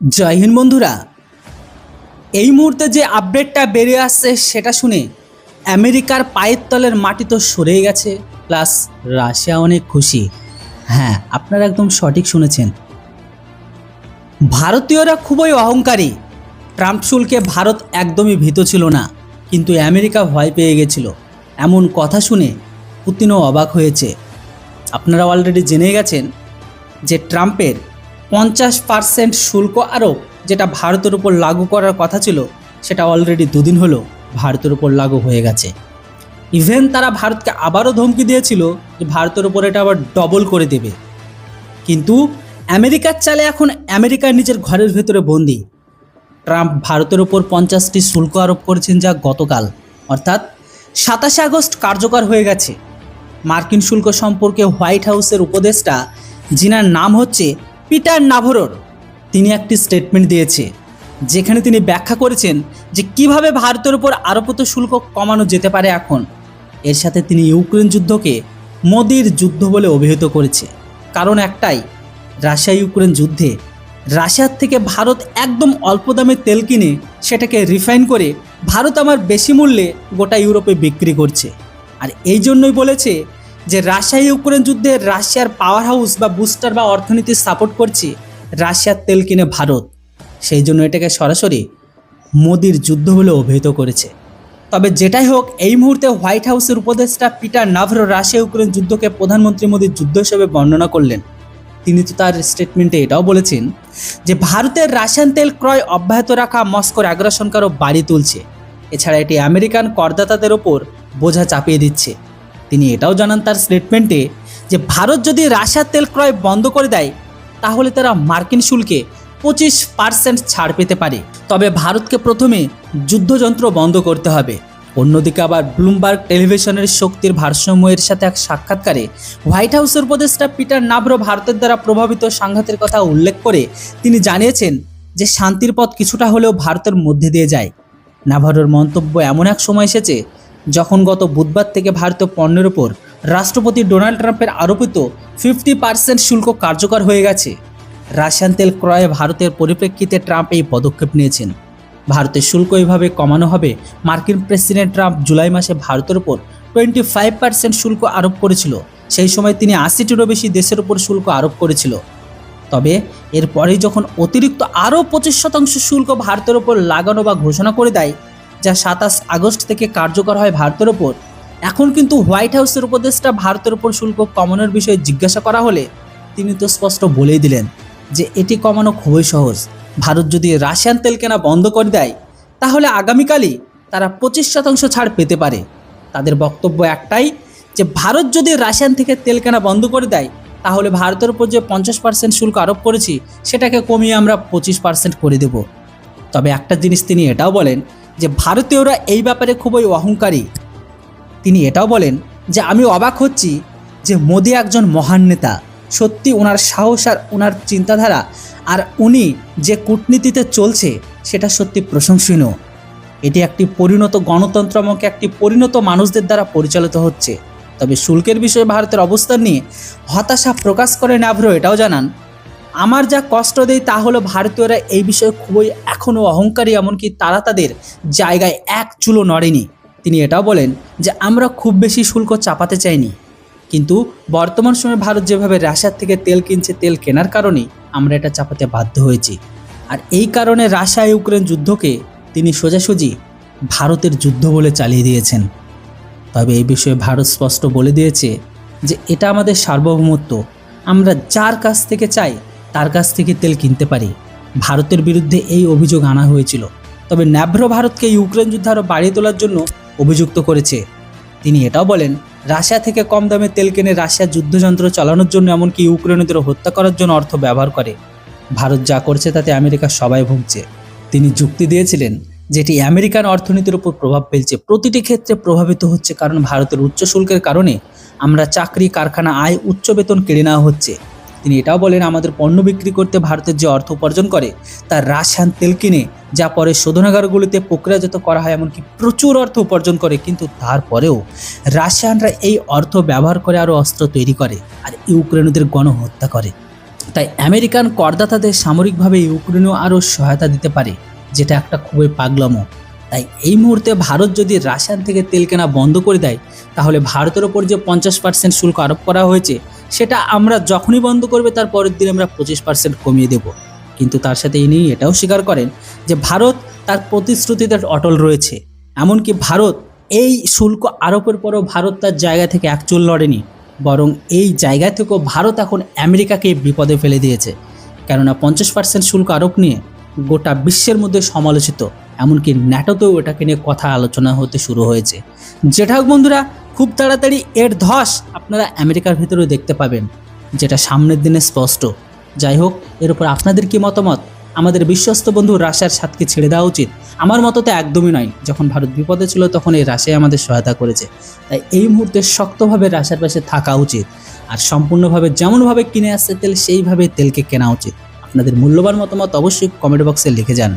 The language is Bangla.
জয় হিন্দ বন্ধুরা। এই মুহূর্তে যে আপডেটটা বেরিয়ে আসছে সেটা শুনে আমেরিকার পায়ের তলের মাটি তো সরেই গেছে প্লাস রাশিয়া অনেক খুশি। হ্যাঁ আপনারা একদম সঠিক শুনেছেন। ভারতীয়রা খুবই অহংকারী। ট্রাম্প শুল্কে ভারত একদমই ভীত ছিল না, কিন্তু আমেরিকা ভয় পেয়ে গেছিল। এমন কথা শুনে পুতিনও অবাক হয়েছে। আপনারা অলরেডি জেনে গেছেন যে ট্রাম্পের পঞ্চাশ পার্সেন্ট শুল্ক আরোপ যেটা ভারতের উপর লাগু করার কথা ছিল, সেটা অলরেডি দুদিন হলো ভারতের উপর লাগু হয়ে গেছে। ইভেন তারা ভারতকে আবারও ধমকি দিয়েছিল যে ভারতের উপর এটা আবার ডবল করে দেবে। কিন্তু আমেরিকার চালে এখন আমেরিকার নিজের ঘরের ভেতরে বন্দি। ট্রাম্প ভারতের ওপর পঞ্চাশটি শুল্ক আরোপ করেছেন যা গতকাল। অর্থাৎ সাতাশে আগস্ট কার্যকর হয়ে গেছে। মার্কিন শুল্ক সম্পর্কে হোয়াইট হাউসের উপদেষ্টা, যিনার নাম হচ্ছে পিটার নাভরোর। তিনি একটি স্টেটমেন্ট দিয়েছে, যেখানে তিনি ব্যাখ্যা করেছেন যে কীভাবে ভারতের উপর আরোপিত শুল্ক কমানো যেতে পারে এখন। এর সাথে তিনি ইউক্রেন যুদ্ধকে মোদির যুদ্ধ বলে অভিহিত করেছে। কারণ একটাই রাশিয়া ইউক্রেন যুদ্ধে রাশিয়ার থেকে ভারত একদম অল্প দামে তেল কিনে সেটাকে রিফাইন করে ভারত আমার বেশি মূল্যে গোটা ইউরোপে বিক্রি করছে। আর এই জন্যই বলেছে যে রাশিয়া ইউক্রেন যুদ্ধে রাশিয়ার পাওয়ার হাউস বা বুস্টার বা অর্থনীতি সাপোর্ট করছে, রাশিয়ার তেল কিনে ভারত। সেই জন্য এটাকে সরাসরি মোদির যুদ্ধ বলে অভিহিত করেছে। তবে যেটাই হোক, এই মুহূর্তে হোয়াইট হাউসের উপদেষ্টা পিটার নাভরো রাশিয়া ইউক্রেন যুদ্ধকে প্রধানমন্ত্রী মোদীর যুদ্ধ হিসেবে বর্ণনা করলেন। তিনি তো তার স্টেটমেন্টে এটাও বলেছেন যে, ভারতের রাশিয়ান তেল ক্রয় অব্যাহত রাখা মস্কোর আগ্রাসনকারও বাড়ি তুলছে। এছাড়া এটি আমেরিকান করদাতাদের ওপর বোঝা চাপিয়ে দিচ্ছে। তিনি এটাও জানান তার স্টেটমেন্টে যে ভারত যদি রাশিয়ার তেল ক্রয় বন্ধ করে দেয়, তাহলে তারা মার্কিন শুল্কে পঁচিশ পার্সেন্ট ছাড় পেতে পারে। তবে ভারতকে প্রথমে যুদ্ধযন্ত্র বন্ধ করতে হবে। অন্যদিকে আবার ব্লুমবার্গ টেলিভিশনের শক্তির ভারসাম্যের সাথে এক সাক্ষাৎকারে হোয়াইট হাউসের উপদেষ্টা পিটার নাভরো ভারতের দ্বারা প্রভাবিত সাংঘাতের কথা উল্লেখ করে তিনি জানিয়েছেন যে শান্তির পথ কিছুটা হলেও ভারতের মধ্যে দিয়ে যায়। নাভারোর মন্তব্য এমন এক সময় এসেছে যখন গত বুধবার থেকে ভারতীয় পণ্যের ওপর রাষ্ট্রপতি ডোনাল্ড ট্রাম্পের আরোপিত ফিফটি পার্সেন্ট শুল্ক কার্যকর হয়ে গেছে, রাশিয়ান তেল ক্রয়ে ভারতের পরিপ্রেক্ষিতে ট্রাম্প এই পদক্ষেপ নিয়েছেন। ভারতের শুল্ক এইভাবে কমানো হবে, মার্কিন প্রেসিডেন্ট ট্রাম্প জুলাই মাসে ভারতের ওপর টোয়েন্টি ফাইভ পার্সেন্ট শুল্ক আরোপ করেছিল, সেই সময় তিনি আশিটিরও বেশি দেশের ওপর শুল্ক আরোপ করেছিল। তবে এরপরেই যখন অতিরিক্ত আরও পঁচিশ শতাংশ শুল্ক ভারতের ওপর লাগানো বা ঘোষণা করে দেয় যা সাতাশ আগস্ট থেকে কার্যকর হয় ভারতের ওপর। এখন কিন্তু হোয়াইট হাউসের উপদেষ্টা ভারতের ওপর শুল্ক কমানোর বিষয়ে জিজ্ঞাসা করা হলে তিনি তো স্পষ্ট বলেই দিলেন যে এটি কমানো খুবই সহজ। ভারত যদি রাশিয়ান তেল কেনা বন্ধ করে দেয়, তাহলে আগামীকালই তারা পঁচিশ শতাংশ ছাড় পেতে পারে। তাদের বক্তব্য একটাই যে ভারত যদি রাশিয়ান থেকে তেল কেনা বন্ধ করে দেয়, তাহলে ভারতের উপর যে পঞ্চাশ পার্সেন্ট শুল্ক আরোপ করেছি, সেটাকে কমিয়ে আমরা পঁচিশ পার্সেন্ট করে দেব। তবে একটা জিনিস তিনি এটাও বলেন যে ভারতীয়রা এই ব্যাপারে খুবই অহংকারী। তিনি এটাও বলেন যে আমি অবাক হচ্ছি যে মোদি একজন মহান নেতা। সত্যি ওনার সাহস আর ওনার চিন্তাধারা আর উনি যে কূটনীতিতে চলছে সেটা সত্যি প্রশংসনীয়। এটি একটি পরিণত গণতন্ত্র এবং একটি পরিণত মানুষদের দ্বারা পরিচালিত হচ্ছে। তবে শুল্কের বিষয়ে ভারতের অবস্থান নিয়ে হতাশা প্রকাশ করে নাভ্রো এটাও জানান আমার যা কষ্ট দেয় তা হলো ভারতীয়রা এই বিষয়ে খুবই এখনও অহংকারী, এমনকি তারা তাদের জায়গায় এক চুলো নড়েনি। তিনি এটাও বলেন যে, আমরা খুব বেশি শুল্ক চাপাতে চাইনি। কিন্তু বর্তমান সময়ে ভারত যেভাবে রাশিয়ার থেকে তেল কিনছে, তেল কেনার কারণে আমরা এটা চাপাতে বাধ্য হয়েছি। আর এই কারণে রাশিয়া ইউক্রেন যুদ্ধকে তিনি সোজাসুজি ভারতের যুদ্ধ বলে চালিয়ে দিয়েছেন। তবে এই বিষয়ে ভারত স্পষ্ট বলে দিয়েছে যে, এটা আমাদের সার্বভৌমত্ব। আমরা যার কাছ থেকে চাই তার কাছ থেকে তেল কিনতে পারি। ভারতের বিরুদ্ধে এই অভিযোগ আনা হয়েছিল। তবে ন্যাভ্র ভারতকে ইউক্রেন যুদ্ধ আরও বাড়িয়ে তোলার জন্য অভিযুক্ত করেছে। তিনি এটাও বলেন, রাশিয়া থেকে কম দামে তেল কেনে রাশিয়া যুদ্ধযন্ত্র চালানোর জন্য এমনকি ইউক্রেনীদের হত্যা করার জন্য অর্থ ব্যবহার করে। ভারত যা করছে তাতে আমেরিকা সবাই ভুগছে। তিনি যুক্তি দিয়েছিলেন যেটি আমেরিকান অর্থনীতির উপর প্রভাব ফেলছে। প্রতিটি ক্ষেত্রে প্রভাবিত হচ্ছে কারণ ভারতের উচ্চ শুল্কের কারণে আমরা চাকরি, কারখানা, আয়, উচ্চ বেতন কেড়ে নেওয়া হচ্ছে। তিনি এটাও বলেন, আমাদের পণ্য বিক্রি করতে ভারতের যে অর্থ উপার্জন করে তা রাসায়ন তেল কিনে, যা পরে শোধনাগারগুলিতে প্রক্রিয়াজাত করা হয়, এমনকি প্রচুর অর্থ উপার্জন করে, কিন্তু তারপরেও রাশিয়ানরা এই অর্থ ব্যবহার করে আরও অস্ত্র তৈরি করে আর ইউক্রেনীদের গণহত্যা করে। তাই আমেরিকান করদাতাদের সামরিকভাবে ইউক্রেনও আরও সহায়তা দিতে পারে, যেটা একটা খুবই পাগলামো। তাই এই মুহূর্তে ভারত যদি রাশিয়ান থেকে তেল কেনা বন্ধ করে দেয়, তাহলে ভারতের ওপর যে পঞ্চাশ পার্সেন্ট শুল্ক আরোপ করা হয়েছে সেটা আমরা যখনই বন্ধ করবে তার পরের দিন আমরা পঁচিশ পার্সেন্ট কমিয়ে দেব। কিন্তু তার সাথে ইনি এটাও স্বীকার করেন যে ভারত তার প্রতিশ্রুতিতে অটল রয়েছে। এমনকি ভারত এই শুল্ক আরোপের পরও ভারত তার জায়গা থেকে একচুল লড়েনি। বরং এই জায়গা থেকেও ভারত এখন আমেরিকাকে বিপদে ফেলে দিয়েছে। কেননা পঞ্চাশ পার্সেন্ট শুল্ক আরোপ নিয়ে গোটা বিশ্বের মধ্যে সমালোচিত। এমনকি ন্যাটোতেও এটাকে নিয়ে কথা আলোচনা হতে শুরু হয়েছে। যেটা হোক বন্ধুরা খুব তাড়াতাড়ি এর ধস আপনারা আমেরিকার ভেতরেও দেখতে পাবেন, যেটা সামনের দিনে স্পষ্ট। যাই হোক, এর উপর আপনাদের কি মতামত? আমাদের বিশ্বস্ত বন্ধু রাশিয়ার সাথকে ছেড়ে দেওয়া উচিত? আমার মতো তো একদমই নয়। যখন ভারত বিপদে ছিল, তখন এই রাশিয়া আমাদের সহায়তা করেছে। তাই এই মুহূর্তে শক্তভাবে রাশিয়ার পাশে থাকা উচিত। আর সম্পূর্ণভাবে যেমনভাবে কিনে আসছে তেল সেইভাবে তেলকে কেনা উচিত। আপনাদের মূল্যবান মতামত অবশ্যই কমেন্ট বক্সে লিখে যান।